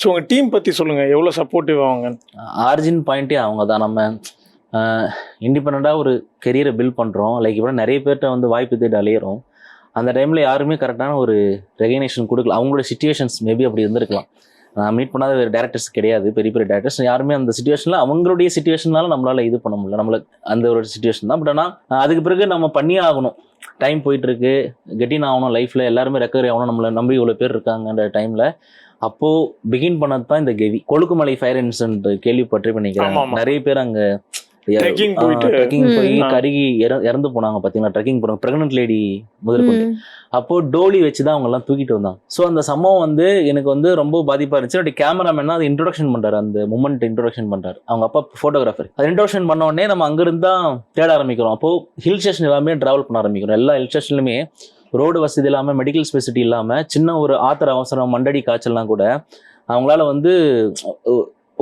So உங்கள் team பற்றி சொல்லுங்கள் எவ்வளோ சப்போர்ட்டிவ் அவங்க? ஆரிஜின் பாயிண்ட்டே அவங்க தான். நம்ம இண்டிபெண்ட்டாக ஒரு கெரியரை பில்ட் பண்ணுறோம் லைக் இப்போ நிறைய பேர்கிட்ட வந்து வாய்ப்பு தேடி அலையிறோம். அந்த டைமில் யாருமே கரெக்டான ஒரு ரெகனேஷன் கொடுக்கல. அவங்களோட சுச்சுவேஷன்ஸ் மேபி அப்படி இருந்திருக்கலாம். நான் மீட் பண்ணாத வேறு டேரக்டர்ஸ் கிடையாது. பெரிய பெரிய டேரக்டர்ஸ் யாருமே அந்த சுச்சுவேஷனில் அவங்களுடைய சுச்சுவேஷனால நம்மளால் இது பண்ண முடியல. நம்மளுக்கு அந்த ஒரு சுச்சுவேஷன் தான். பட் ஆனால் அதுக்கு பிறகு நம்ம பண்ணியே ஆகணும். டைம் போயிட்டுருக்கு கெட்டின் ஆகணும். லைஃப்பில் எல்லாருமே ரெக்கவரி ஆகணும். நம்மளை நம்பி இவ்வளோ பேர் இருக்காங்கன்ற டைமில் அப்போ பிகின் பண்ணது தான் இந்த கெவி. கொழுக்குமலை ஃபயர் இன்சிடென்ட் கேள்விப்பட்டு ஆமா. நிறைய பேர் அங்க. ட்ரெக்கிங் போய். கருகி இற- இறந்து போனாங்க பாத்தீங்களா? ட்ரெக்கிங் போனாங்க பிரெக்னென்ட் லேடி முதல் கொண்டு. அப்போ டோலி வச்சு தான் அவங்க எல்லாம் தூக்கிட்டு வந்தாங்க. ஸோ அந்த சம்பவம் வந்து எனக்கு வந்து ரொம்ப பாதிப்பா இருந்துச்சு. அப்படி கேமராமேன் அது இன்ட்ரோடக்ஷன் பண்றாரு. அந்த மூமெண்ட் இன்ட்ரோடக்ஷன் பண்றாரு. அவங்க அப்பா போட்டோகிராஃபர் அது இன்ட்ரோடக்ஷன் பண்ண உடனே நம்ம அங்கிருந்து தான் தேட ஆரம்பிக்கிறோம். அப்போ ஹில் ஸ்டேஷன் எல்லாமே டிராவல் பண்ண ஆரம்பிக்கிறோம். எல்லா ஹில் ஸ்டேஷன்லுமே ரோடு வசதி இல்லாமல் மெடிக்கல் ஸ்பெசிலிட்டி இல்லாமல் சின்ன ஒரு ஆத்திர அவசரம் மண்டடி காய்ச்சல்லாம் கூட அவங்களால வந்து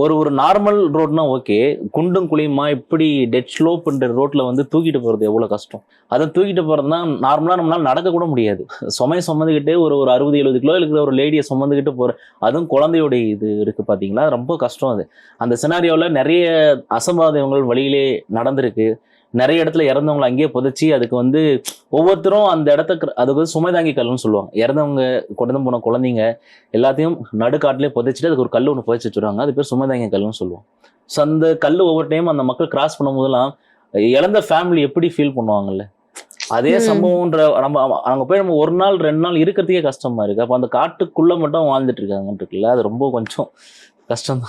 ஒரு ஒரு நார்மல் ரோட்னா ஓகே குண்டும் குழியுமா இப்படி டெட் ஸ்லோப்ன்ற ரோட்ல வந்து தூக்கிட்டு போகிறது எவ்வளோ கஷ்டம்? அதை தூக்கிட்டு போகிறதுனா நார்மலாக நம்மளால் நடக்க கூட முடியாது. சுமையை சுமந்துக்கிட்டே ஒரு ஒரு அறுபது எழுபது கிலோ இருக்கிற ஒரு லேடியை சுமந்துக்கிட்டு போகிற அதுவும் குழந்தையோட இது இருக்குது பார்த்தீங்களா ரொம்ப கஷ்டம் அது. அந்த சினாரியோவில் நிறைய அசம்பாவிதங்கள் வழியிலே நடந்திருக்கு. நிறைய இடத்துல இறந்தவங்களை அங்கேயே புதைச்சி அதுக்கு வந்து ஒவ்வொருத்தரும் அந்த இடத்துக்கு அதுக்கு வந்து சுமை தாங்கி கல்லுன்னு சொல்லுவாங்க. இறந்தவங்க கொண்டு போன குழந்தைங்க எல்லாத்தையும் நடுக்காட்டிலே புதைச்சிட்டு அதுக்கு ஒரு கல் ஒன்று புதைச்சி வச்சுருவாங்க. அது பேர் சுமை தாங்கி கல்லுன்னு சொல்லுவோம் ஸோ அந்த கல் ஒவ்வொரு டைம் அந்த மக்கள் கிராஸ் பண்ணும்போதெல்லாம் இழந்த ஃபேமிலி எப்படி ஃபீல் பண்ணுவாங்கல்ல? அதே. சம்பவம்ன்ற நம்ம அங்க போய் நம்ம ஒரு நாள் ரெண்டு நாள் இருக்கிறதுக்கே கஷ்டமா இருக்கு. அப்போ அந்த காட்டுக்குள்ள மட்டும் வாழ்ந்துட்டு இருக்காங்கன்னு இருக்குல்ல? அது ரொம்ப கொஞ்சம் கஷ்டம்